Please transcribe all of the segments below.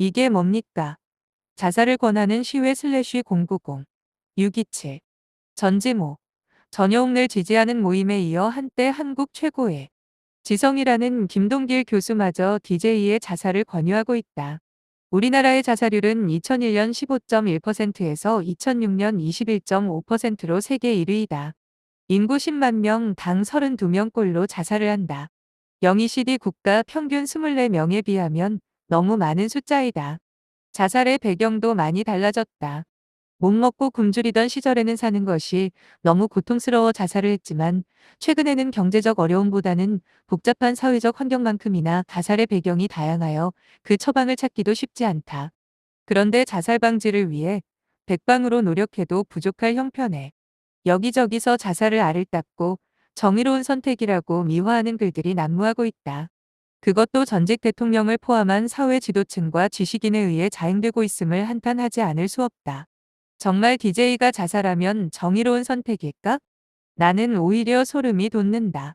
이게 뭡니까? 자살을 권하는 시회 슬래시 090 627 전지모 전여옥을 지지하는 모임에 이어 한때 한국 최고의 지성이라는 김동길 교수마저 DJ의 자살을 권유하고 있다. 우리나라의 자살률은 2001년 15.1%에서 2006년 21.5%로 세계 1위이다. 인구 10만 명 당 32명꼴로 자살을 한다. 영ECD 국가 평균 24명에 비하면 너무 많은 숫자이다. 자살의 배경도 많이 달라졌다. 못 먹고 굶주리던 시절에는 사는 것이 너무 고통스러워 자살을 했지만 최근에는 경제적 어려움보다는 복잡한 사회적 환경만큼이나 자살의 배경이 다양하여 그 처방을 찾기도 쉽지 않다. 그런데 자살 방지를 위해 백방으로 노력해도 부족할 형편에 여기저기서 자살을 알을 닦고 정의로운 선택이라고 미화하는 글들이 난무하고 있다. 그것도 전직 대통령을 포함한 사회 지도층과 지식인에 의해 자행되고 있음을 한탄하지 않을 수 없다. 정말 DJ가 자살하면 정의로운 선택일까? 나는 오히려 소름이 돋는다.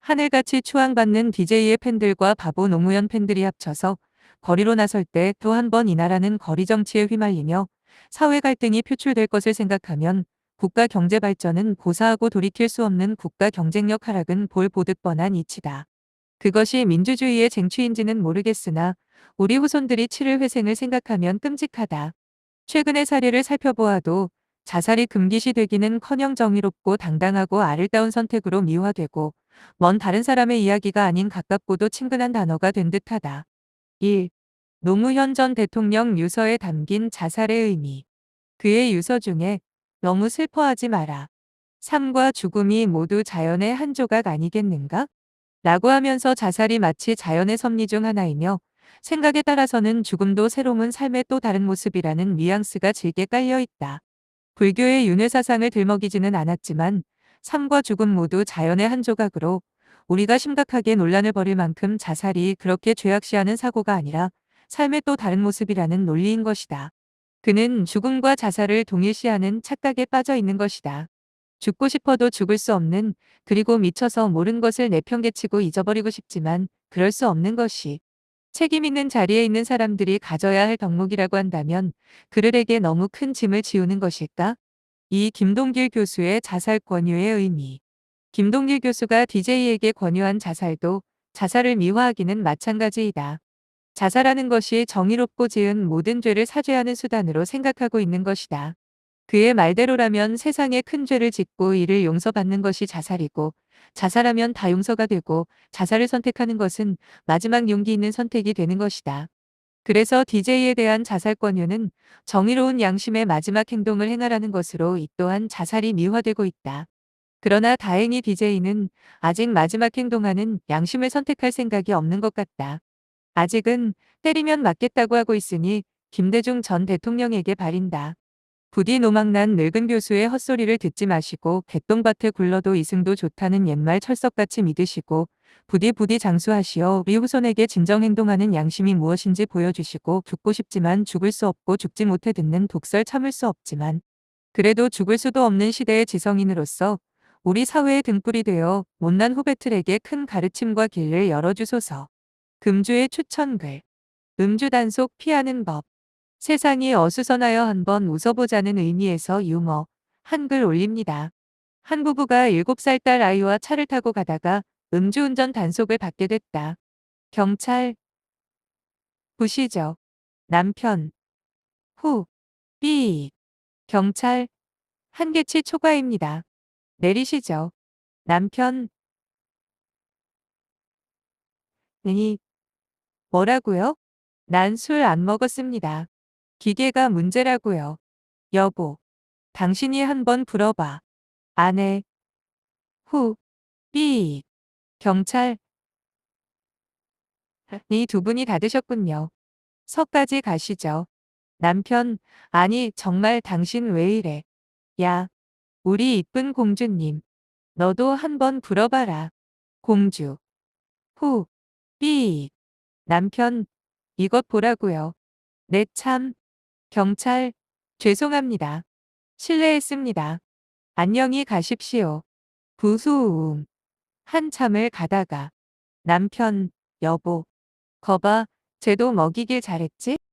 하늘같이 추앙받는 DJ의 팬들과 바보 노무현 팬들이 합쳐서 거리로 나설 때 또 한 번 이 나라는 거리 정치에 휘말리며 사회 갈등이 표출될 것을 생각하면 국가 경제 발전은 고사하고 돌이킬 수 없는 국가 경쟁력 하락은 볼 보듯 뻔한 이치다. 그것이 민주주의의 쟁취인지는 모르겠으나 우리 후손들이 치를 회생을 생각하면 끔찍하다. 최근의 사례를 살펴보아도 자살이 금기시 되기는 커녕 정의롭고 당당하고 아름다운 선택으로 미화되고 먼 다른 사람의 이야기가 아닌 가깝고도 친근한 단어가 된 듯하다. 1. 노무현 전 대통령 유서에 담긴 자살의 의미. 그의 유서 중에 너무 슬퍼하지 마라. 삶과 죽음이 모두 자연의 한 조각 아니겠는가? 라고 하면서 자살이 마치 자연의 섭리 중 하나이며 생각에 따라서는 죽음도 새로운 삶의 또 다른 모습이라는 뉘앙스가 질게 깔려 있다. 불교의 윤회 사상을 들먹이지는 않았지만 삶과 죽음 모두 자연의 한 조각으로 우리가 심각하게 논란을 벌일 만큼 자살이 그렇게 죄악시하는 사고가 아니라 삶의 또 다른 모습이라는 논리인 것이다. 그는 죽음과 자살을 동일시하는 착각에 빠져 있는 것이다. 죽고 싶어도 죽을 수 없는 그리고 미쳐서 모른 것을 내팽개치고 잊어버리고 싶지만 그럴 수 없는 것이 책임 있는 자리에 있는 사람들이 가져야 할 덕목이라고 한다면 그들에게 너무 큰 짐을 지우는 것일까? 이 김동길 교수의 자살 권유의 의미. 김동길 교수가 DJ에게 권유한 자살도 자살을 미화하기는 마찬가지이다. 자살하는 것이 정의롭고 지은 모든 죄를 사죄하는 수단으로 생각하고 있는 것이다. 그의 말대로라면 세상에 큰 죄를 짓고 이를 용서받는 것이 자살이고 자살하면 다 용서가 되고 자살을 선택하는 것은 마지막 용기 있는 선택이 되는 것이다. 그래서 DJ에 대한 자살 권유는 정의로운 양심의 마지막 행동을 행하라는 것으로 이 또한 자살이 미화되고 있다. 그러나 다행히 DJ는 아직 마지막 행동하는 양심을 선택할 생각이 없는 것 같다. 아직은 때리면 맞겠다고 하고 있으니 김대중 전 대통령에게 바린다. 부디 노망난 늙은 교수의 헛소리를 듣지 마시고 개똥밭에 굴러도 이승도 좋다는 옛말 철석같이 믿으시고 부디 부디 장수하시어 우리 후손에게 진정 행동하는 양심이 무엇인지 보여주시고 죽고 싶지만 죽을 수 없고 죽지 못해 듣는 독설 참을 수 없지만 그래도 죽을 수도 없는 시대의 지성인으로서 우리 사회의 등불이 되어 못난 후배들에게 큰 가르침과 길을 열어주소서. 금주의 추천글 음주 단속 피하는 법 세상이 어수선하여 한번 웃어보자는 의미에서 유머, 한글 올립니다. 한 부부가 7살 딸 아이와 차를 타고 가다가 음주운전 단속을 받게 됐다. 경찰. 부시죠. 남편. 후. 삐. 경찰. 한계치 초과입니다. 내리시죠. 남편. 니. 뭐라고요? 난 술 안 먹었습니다. 기계가 문제라고요. 여보. 당신이 한번 불어봐. 아내. 후. 삐. 경찰. 이 두 분이 다 드셨군요. 서까지 가시죠. 남편. 아니 정말 당신 왜 이래. 야. 우리 이쁜 공주님. 너도 한번 불어봐라. 공주. 후. 삐. 남편. 이것 보라고요. 네 참. 경찰, 죄송합니다. 실례했습니다. 안녕히 가십시오. 부수음. 한참을 가다가 남편, 여보, 거봐, 쟤도 먹이길 잘했지?